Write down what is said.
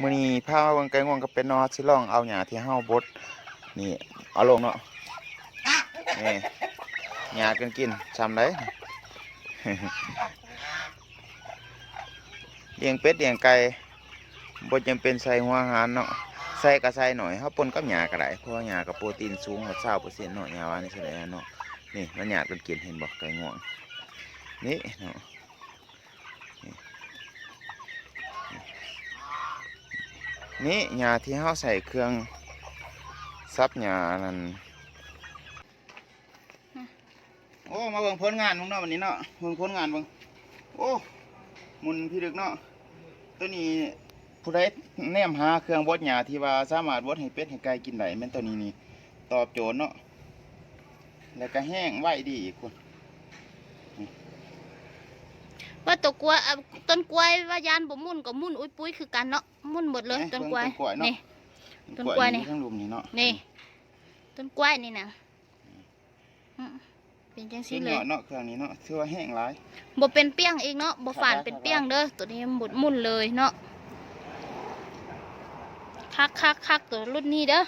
มื้อนี้พามาเบิ่งไก่งวงกับเป็ดเนาะสิลองเอาหญ้าที่เฮาบดนี่เอาลงเนาะนี่หญ้ากันกินซำได้เลี้ยงเป็ดเลี้ยงไก่บ่จำเป็นใส่หัวอาหารเนาะใส่ก็ใส่หน่อยเฮาปนกับหญ้าก็ได้เพราะหญ้ากับโปรตีนสูงกว่า20%เนาะหญ้าว่านี่สิได้เนาะนี่มันหญ้ากันกินเห็นบ่ไก่งวงนี่เนาะ นี่หญ้าที่เขาใส่เครื่องซับหญ้านั่นโอ้มาเบิ่งผลงานมึงเนาะวันนี้เนาะเบิ่งผลงานเบิ่งโอ้มุนพี่ดึกเนาะตัวนี้ผู้ใดแนมหาเครื่องบดหญ้าที่ว่าสามารถบดให้เป็ดให้ไก่กินได้แม่นตัวนี้นี่ตอบโจทย์เนาะแล้วก็แห้งไหวดีอีกคน ว่าตัวกล้วยอะต้นกล้วยว่ายานบ่มุ่นก็มุ่นอุ้ยปุ้ยคือกันเนาะมุ่นหมดเลยอ๊ะต้นกล้วยเบิ่งต้นกล้วยเนาะนี่ ต้นกล้วยนี่ ทั้งลุมนี่เนาะนี่ ต้นกล้วยนี่นะอืมเป็นจังสุซี่ดเลยยอดเนาะเครื่องนี้เนาะถือว่าแห้งหลายบ่เป็นเปี้ยงอีกเนาะบ่ฝานครับเป็นเปี้ยงเด้อตัวนี้หมุดมุ่นเลยเนาะคักคักคักตัวรุ่นนี้เด้อ